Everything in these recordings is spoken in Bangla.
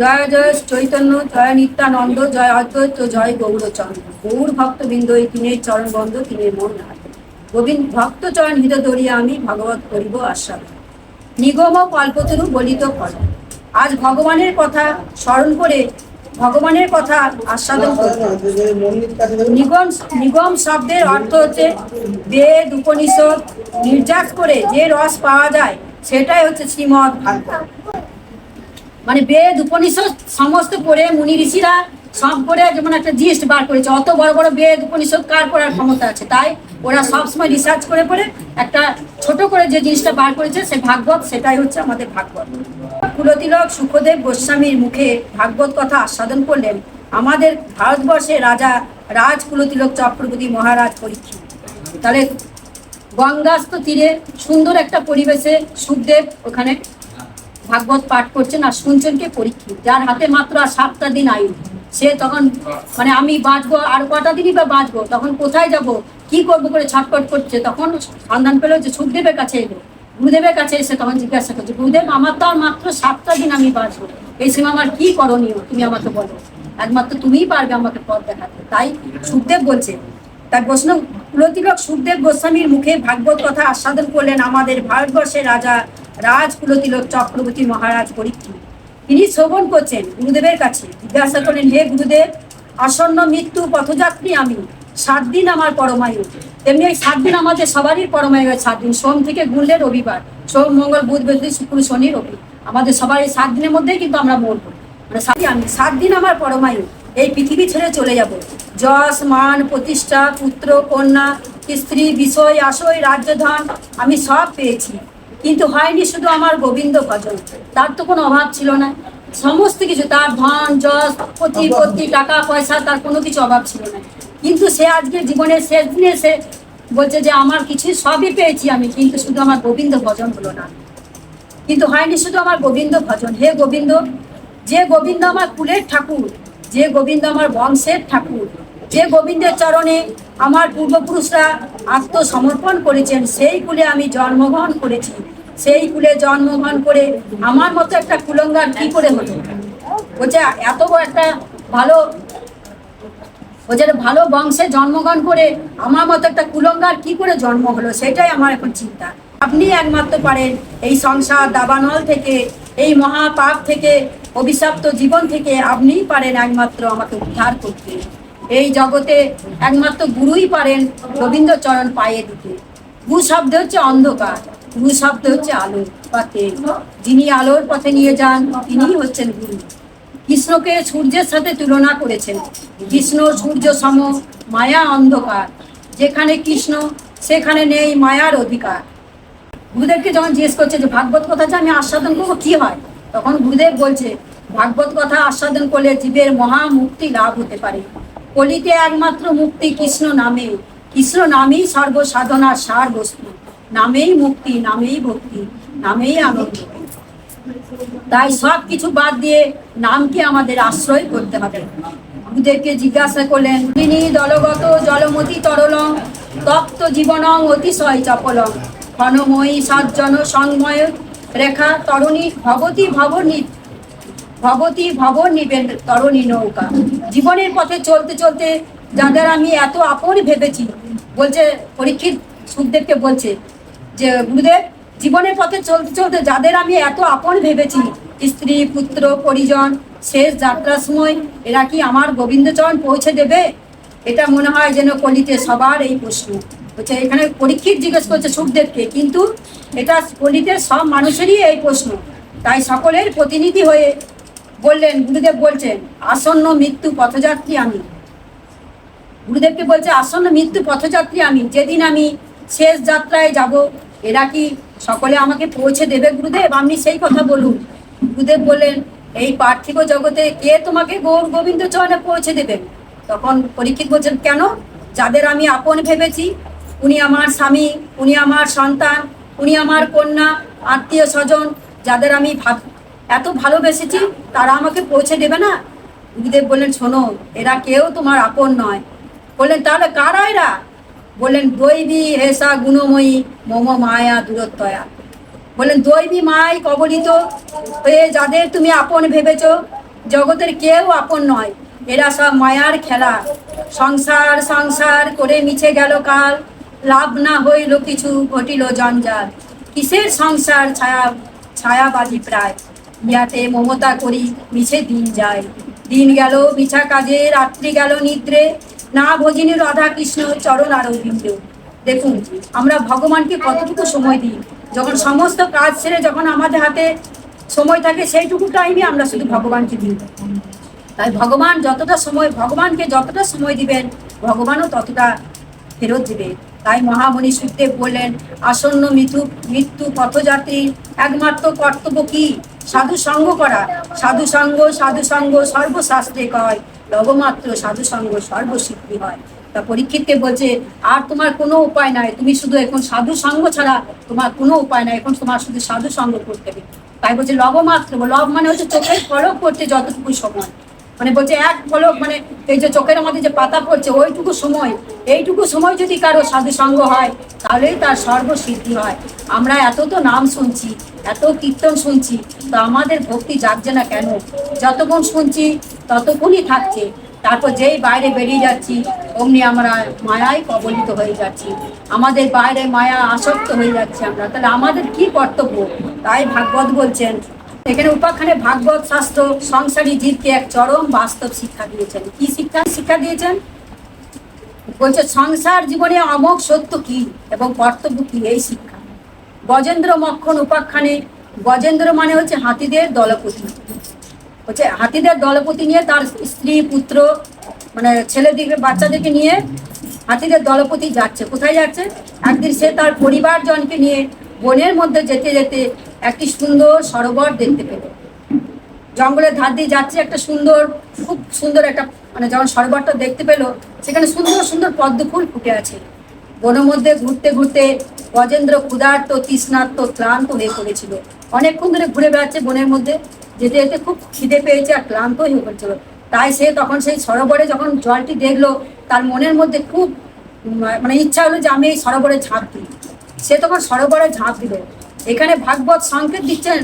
জয় জয় চৈতন্য, জয় নিত্যানন্দ, জয় অদ্বৈত, জয় গৌরচন্দ্র। গৌর ভক্তবৃন্দ এই তিনের চরণ বন্ধ, তিনের মন নাথ গোবিন্দ ভক্ত চরণ হৃদয় ধরিয়া আমি ভগবত করিব আশা নিগম কল্পতরু বলিত ফল। আজ ভগবানের কথা স্মরণ করে ভগবানের কথা আস্বাদন নিগম নিগম শব্দের অর্থ হচ্ছে বেদ, উপনিষদ নির্যাস করে যে রস পাওয়া যায়, সেটাই হচ্ছে শ্রীমদ ভাগবত। মানে বেদ, উপনিষদ সমস্ত পড়ে, মুনি ঋষিরা সব করে যেমন একটা জিস্ট বার করেছে। অত বড় বড় বেদ, উপনিষদ কার পড়ার ক্ষমতা আছে? তাই ওরা সবসময় রিসার্চ করে পড়ে, একটা ছোট করে যে জিনিসটা বার করেছে, সে ভাগবত, সেটাই হচ্ছে আমাদের ভাগবত। কুলতিলক, সুখদেব গোস্বামীর মুখে ভাগবত কথা আস্বাদন করলেন আমাদের ভারতবর্ষে রাজা রাজ কুলতিলক চক্রবর্তী মহারাজ পরীক্ষিত তাহলে গঙ্গাস্ত তীরে সুন্দর একটা পরিবেশে সুখদেব ওখানে ভাগবত পাঠ করছেন আর শুনছেন কে পরীক্ষিত? যার হাতে মাত্র আর সাতটা দিন আয়ু। সে তখন মানে আমি বাঁচবো, আর কটা দিনই বা বাঁচবো? তখন কোথায় যাব? কি করব করে ছটফট করছে? তখন সন্ধান পেল যে সুখদেবের কাছে এলো। গুরুদেবের কাছে এসে তখন জিজ্ঞাসা করছে, গুরুদেব, আমার তো আর মাত্র সাতটা দিন আমি বাঁচবো। এই সময় আমার কি করণীয়? তুমি আমাকে বলো। একমাত্র তুমিই পারবে আমাকে পথ দেখাতে। তাই সুখদেব বলছে তার প্রশ্ন কুলতিলক সুখদেব গোস্বামীর মুখে ভাগবত কথা আস্বাদন করলেন আমাদের ভারতবর্ষের রাজা রাজ কুলতিলক চক্রবর্তী মহারাজ পরীক্ষিত। তিনি শ্রবণ করছেন গুরুদেবের কাছে, জিজ্ঞাসা করলেন, হে গুরুদেব, আসন্ন মৃত্যু পথযাত্রী আমি, সাত দিন আমার পরমায়ু। তেমনি এই সাত দিন আমাদের সবারই পরমায়ু হয় সাত দিন সোম থেকে গুনলে রবিবার, সোম, মঙ্গল, বুধ বৃহস্পতি শুক্র, শনি, রবি। আমাদের সবার সাত দিনের মধ্যেই কিন্তু আমরা মরবো। মানে সাত আমি, সাত দিন আমার পরমায়ু। এই পৃথিবী ছেড়ে চলে যাব। যশ মান প্রতিষ্ঠা পুত্র কন্যা স্ত্রী বিষয় আশয় রাজ্যধন আমি সব পেয়েছি। কিন্তু হয়নি শুধু আমার গোবিন্দ ভজন। তার তো কোনো অভাব ছিল না। সমস্ত কিছু তার ধন যশ প্রতিপত্তি টাকা পয়সা তার কোনো কিছু অভাব ছিল না। কিন্তু সে আজকে জীবনের শেষ দিনে সে বলছে যে আমার কিছু সবই পেয়েছি আমি কিন্তু শুধু আমার গোবিন্দ ভজন হলো না। কিন্তু হয়নি শুধু আমার গোবিন্দ ভজন। হে গোবিন্দ যে গোবিন্দ আমার কুলের ঠাকুর যে গোবিন্দ আমার বংশের ঠাকুর, যে গোবিন্দের চরণে আমার পূর্বপুরুষরা আত্মসমর্পণ করেছেন, সেই কুলে আমি জন্মগ্রহণ করেছি। সেই কুলে জন্মগ্রহণ করে আমার মতো একটা কুলঙ্গার কি করে হলো? বলছে, এত একটা ভালো, বলছে ভালো বংশে জন্মগ্রহণ করে আমার মতো একটা কুলঙ্গার কি করে জন্ম হলো, সেটাই আমার এখন চিন্তা। আপনি একমাত্র পারেন এই সংসার দাবানল থেকে, এই মহাপাপ থেকে অভিশপ্ত জীবন থেকে আপনিই পারেন একমাত্র আমাকে উদ্ধার করতে। এই জগতে একমাত্র গুরুই পারেন রবীন্দ্রচরণ পায়ে দিতে গু শব্দ হচ্ছে অন্ধকার, গু শব্দ হচ্ছে আলো বা তেল যিনি আলোর পথে নিয়ে যান, তিনিই হচ্ছেন গুরু। কৃষ্ণকে সূর্যের সাথে তুলনা করেছেন। কৃষ্ণ সূর্য সম, মায়া অন্ধকার। যেখানে কৃষ্ণ, সেখানে নেই মায়ার অধিকার। গুরুদেবকে যখন জিজ্ঞেস করছে যে, ভাগবত কথা যে আমি আস্বাদন করব, কি হয়? তখন গুরুদেব বলছে, ভাগবত কথা আস্বাদন করলে জীবের মহা মুক্তি লাভ হতে পারে। কলিতে একমাত্র মুক্তি কৃষ্ণ নামে। কৃষ্ণ নামেই সর্বসাধনার সার বস্তু। নামেই মুক্তি, নামেই ভক্তি, নামেই আনন্দ। তাই সব কিছু বাদ দিয়ে নামকে আমাদের আশ্রয় করতে হবে। গুরুদেবকে জিজ্ঞাসা করলেন তিনি দলগত জলমতি তরলং, তপ্ত জীবনং অতিশয় চপলং। ঘনময়ী সজ্জন সংময় রেখা তরণী ভগতী ভবনী, ভগতী ভবন নিবেন তরণী নৌকা। জীবনের পথে চলতে চলতে যাদের আমি এত আপন ভেবেছি, বলছে পরীক্ষিত সুখদেবকে বলছে যে, গুরুদেব, জীবনের পথে চলতে চলতে যাদের আমি এত আপন ভেবেছি, স্ত্রী, পুত্র, পরিজন, শেষ যাত্রার সময়, এরা কি আমার গোবিন্দচরণ পৌঁছে দেবে? এটা মনে হয় যেন কলিতে সবার এই প্রশ্ন। হচ্ছে এখানে পরীক্ষিত জিজ্ঞেস করছে সুখদেবকে, কিন্তু এটা কলিতে সব মানুষেরই এই প্রশ্ন। তাই সকলের প্রতিনিধি হয়ে বললেন, গুরুদেব বলছেন, আসন্ন মৃত্যু পথযাত্রী আমি। গুরুদেবকে বলছে, আসন্ন মৃত্যু পথযাত্রী আমি, যেদিন আমি শেষ যাত্রায় যাব, এরা কি সকলে আমাকে পৌঁছে দেবে গুরুদেব? আপনি সেই কথা বলুন। গুরুদেব বললেন, এই পার্থিব জগতে কে তোমাকে গৌর গোবিন্দ চরণে পৌঁছে দেবে তখন পরীক্ষিত বলছেন কেন? যাদের আমি আপন ভেবেছি, উনি আমার স্বামী, উনি আমার সন্তান, উনি আমার কন্যা, আত্মীয় স্বজন, যাদের আমি এত ভালোবেসেছি, তারা আমাকে পৌঁছে দেবে না? গুরুদেব বললেন, শোনো, এরা কেউ তোমার আপন নয়। বললেন, তাহলে কারা এরা? বললেন, দৈবী হেসা গুণময়ী, মম মায়া দূরত্বয়া। বললেন, দৈবী মায় কবলিত হয়ে যাদের তুমি আপন ভেবেছ, জগতের কেউ আপন নয়। এরা সব মায়ার খেলা। সংসার সংসার করে মিছে গেল কাল। লাভ না হইল কিছু, ঘটিল জঞ্জাল। কিসের সংসার ছায়া ছায়াবাদী প্রায়? ইয়াতে মমতা করি মিছে দিন যায়। দিন গেল, মিছা কাজে, রাত্রি গেল নিদ্রে। না ভজিনী রাধা কৃষ্ণ, চরণ আরবিন্দ দেখুন, আমরা ভগবানকে কতটুকু সময় দিই? যখন সমস্ত কাজ ছেড়ে যখন আমাদের হাতে সময় থাকে, সেইটুকু টাইমে আমরা শুধু ভগবানকে দিই। তাই ভগবান যতটা সময়, ভগবানকে যতটা সময় দিবেন, ভগবানও ততটা ফেরত দিবে। তাই মহামণি সুখদেব বললেন, আসন্ন মৃত্যু মৃত্যু পথযাত্রী একমাত্র কর্তব্য কি? সাধু সঙ্গ করা। সাধু সঙ্গ সাধু সঙ্গ সর্বশাস্ত্রে কয়। লবমাত্র সাধু সঙ্গ সর্বসিদ্ধি হয়। তা পরীক্ষিতকে বলছে, আর তোমার কোনো উপায় নাই। তুমি শুধু এখন সাধু সঙ্গ ছাড়া তোমার কোনো উপায় নাই। এখন তোমার শুধু সাধু সঙ্গ করতে হবে। তাই বলছে, লবমাত্র। লব মানে হচ্ছে চোখের পলক করতে যতটুকু সময়। মানে বলছে, এক পলক মানে এই যে চোখের মধ্যে যে পাতা পড়ছে, ওইটুকু সময়, এইটুকু সময় যদি কারও সাধু সঙ্গ হয়, তাহলেই তার সর্বসিদ্ধি হয়। আমরা এত তো নাম শুনছি, এত কীর্তন শুনছি, তো আমাদের ভক্তি জাগছে না কেন? যতক্ষণ শুনছি, ততক্ষণই থাকছে। তারপর যেই বাইরে বেরিয়ে যাচ্ছি, অমনি আমরা মায়ায় কবলিত হয়ে যাচ্ছি। আমাদের বাইরে মায়া আসক্ত হয়ে যাচ্ছে আমরা। তাহলে আমাদের কি কর্তব্য? তাই ভাগবত বলছেন এখানে উপাখ্যানে ভাগবত, শাস্ত্র, সংসারী জীবকে এক চরম বাস্তব শিক্ষা দিয়েছেন। কি শিক্ষা? শিক্ষা দিয়েছেন? বলছে, সংসার জীবনে অমোঘ সত্য কি এবং কর্তব্য কি? এই শিক্ষা। গজেন্দ্র মক্ষণ উপাখ্যানে, গজেন্দ্র মানে হচ্ছে হাতিদের দলপতি। হচ্ছে হাতিদের দলপতি নিয়ে তার স্ত্রী, পুত্র মানে ছেলেদিকে বাচ্চাদেরকে নিয়ে হাতিদের দলপতি যাচ্ছে। কোথায় যাচ্ছে? একদিন সে তার পরিবারজনকে নিয়ে বনের মধ্যে যেতে যেতে একটি সুন্দর সরোবর দেখতে পেল। জঙ্গলের ধার দিয়ে যাচ্ছে একটা সুন্দর, খুব সুন্দর একটা মানে যখন সরোবরটা দেখতে পেল, সেখানে সুন্দর সুন্দর পদ্ম ফুল ফুটে আছে। বনের মধ্যে ঘুরতে ঘুরতে গজেন্দ্র ক্ষুধার্ত, তৃষ্ণার্ত, ক্লান্ত হয়ে পড়েছিল। অনেকক্ষণ ধরে ঘুরে বেড়াচ্ছে বনের মধ্যে। যেতে যেতে খুব খিদে পেয়েছে আর ক্লান্ত হয়ে পড়েছিল। তাই সে তখন সেই সরোবরে যখন জলটি দেখল, তার মনের মধ্যে খুব মানে ইচ্ছা হলো যে আমি এই সরোবরে ঝাঁপ দিই। সে তখন সরোবরে ঝাঁপ দিল। এখানে ভাগবত সংকেত দিচ্ছেন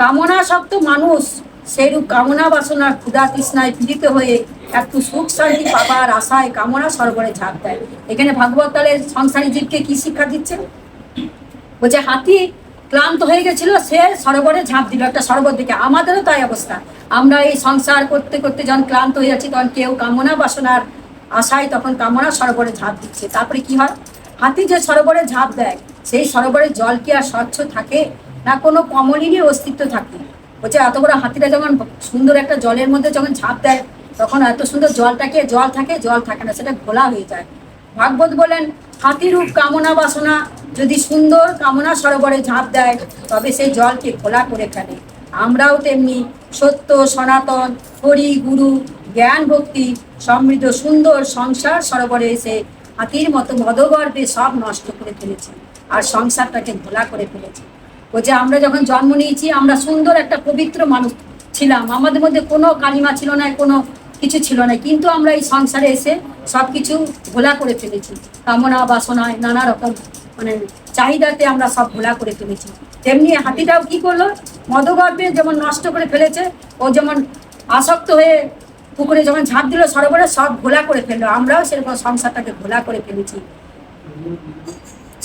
কামনাসক্ত মানুষ, সেইরূপ কামনা বাসনার ক্ষুধা তৃষ্ণায় পীড়িত হয়ে একটু সুখ শান্তি পাবার আশায় কামনা সরোবরে ঝাঁপ দেয়। এখানে ভাগবত তাহলে সংসারী জীবকে কি শিক্ষা দিচ্ছে? বলছে, হাতি ক্লান্ত হয়ে গেছিল, সে সরোবরে ঝাঁপ দিল, একটা সরোবর দিকে। আমাদেরও তাই অবস্থা। আমরা এই সংসার করতে করতে যখন ক্লান্ত হয়ে যাচ্ছি, তখন কেউ কামনা বাসনার আশায় তখন কামনা সরোবরে ঝাঁপ দিচ্ছে। তারপরে কি হয়? হাতি যে সরোবরে ঝাঁপ দেয়, সেই সরোবরের জল কি আর স্বচ্ছ থাকে? না কোনো কমলিনীর অস্তিত্ব থাকে? বলছে, এত বড় হাতিটা যখন সুন্দর একটা জলের মধ্যে যখন ঝাঁপ দেয়, তখন এত সুন্দর জলটাকে, জল থাকে জল থাকে না, সেটা ঘোলা হয়ে যায়। ভাগবত বলেন, হাতিরূপ কামনা বাসনা, যদি সুন্দর কামনা সরোবরে ঝাঁপ দেয়, তবে সেই জলকে খোলা করে ফেলে। আমরাও তেমনি সত্য, সনাতন, হরি, গুরু, জ্ঞান, ভক্তি, সমৃদ্ধ, সুন্দর সংসার সরোবরে এসে হাতির মতো মদগর্ভে সব নষ্ট করে ফেলেছে আর সংসারটাকে ঘোলা করে ফেলেছে। ও যে আমরা যখন জন্ম নিয়েছি, আমরা সুন্দর একটা পবিত্র মানুষ ছিলাম। আমাদের মধ্যে কোনো কালিমা ছিল না, কোনো কিছু ছিল না। কিন্তু আমরা এই সংসারে এসে সব কিছু ঘোলা করে ফেলেছি। কামনা বাসনায় নানা রকম মানে চাহিদাতে আমরা সব ঘোলা করে ফেলেছি। তেমনি হাতিটাও কি করল? মদগর্ভে যেমন নষ্ট করে ফেলেছে, ও যেমন আসক্ত হয়ে পুকুরে যখন ঝাঁপ দিল সরোবরে সব ঘোলা করে ফেলল। আমরাও সেরকম সংসারটাকে ঘোলা করে ফেলেছি।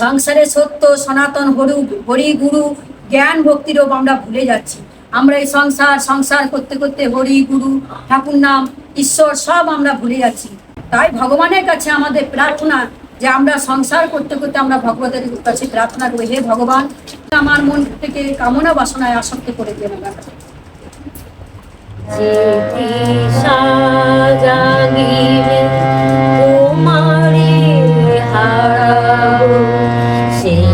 সংসারে সত্য, সনাতন, হরু, হরি, গুরু, জ্ঞান ভক্তিরও আমরা ভুলে যাচ্ছি। আমরা এই সংসার সংসার করতে করতে হরি, গুরু, ঠাকুর নাম, ঈশ্বর সব আমরা ভুলে যাচ্ছি। তাই ভগবানের কাছে আমাদের প্রার্থনা যে আমরা সংসার করতে করতে আমরা ভগবতের কাছে প্রার্থনা করি, হে ভগবান, আমার মন থেকে কামনা বাসনায় আসক্ত করে দেবেন না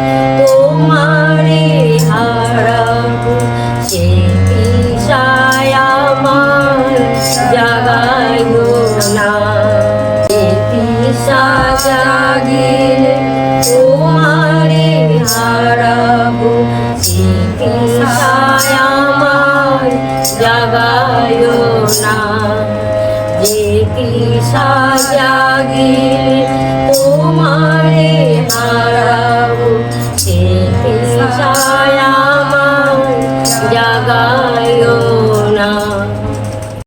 জাগায় না। যে তৃষা জাগিলে তোমারে হারাবো সে তৃষা